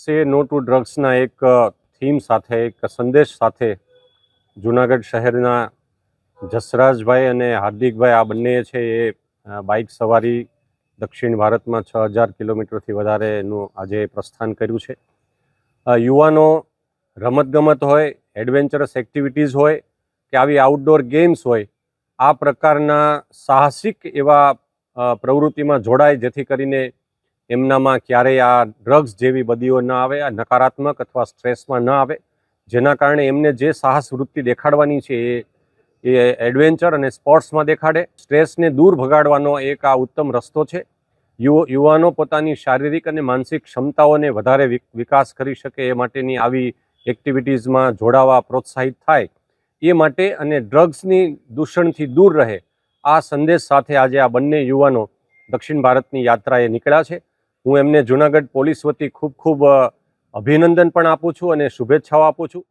સે no to ડ્રગ્સના એક theme સાથે, એક સંદેશ સાથે જુનાગઢ શહેરના જસરાજભાઈ અને હાર્દિકભાઈ, આ બંને છે એ બાઇક સવારી દક્ષિણ ભારતમાં છ હજાર કિલોમીટરથી વધારેનું આજે પ્રસ્થાન કર્યું છે. યુવાનો રમતગમત હોય એડવેન્ચરસ એક્ટિવિટીઝ હોય કે આવી આઉટડોર ગેમ્સ હોય, આ પ્રકારના સાહસિક એવા પ્રવૃત્તિમાં જોડાય જેથી કરીને એમનામાં ક્યારેય આ ડ્રગ્સ જેવી બદીઓ ન આવે, આ નકારાત્મક અથવા સ્ટ્રેસમાં ન આવે. જેના કારણે એમને જે સાહસ વૃત્તિ દેખાડવાની છે એ એ એડવેન્ચર અને સ્પોર્ટ્સમાં દેખાડે. સ્ટ્રેસને દૂર ભગાડવાનો એક આ ઉત્તમ રસ્તો છે. યુવાનો પોતાની શારીરિક અને માનસિક ક્ષમતાઓને વધારે વિક- વિકાસ કરી શકે એ માટેની આવી એક્ટિવિટીઝમાં જોડાવા પ્રોત્સાહિત થાય. એ માટે અને ડ્રગ્સની દૂષણથી દૂર રહે. આ સંદેશ સાથે આજે આ બંને યુવાનો દક્ષિણ ભારતની યાત્રાએ નીકળ્યા છે. હું એમને જુનાગઢ પોલીસ વતી ખૂબ ખૂબ અભિનંદન પણ આપું છું અને શુભેચ્છાઓ આપું છું.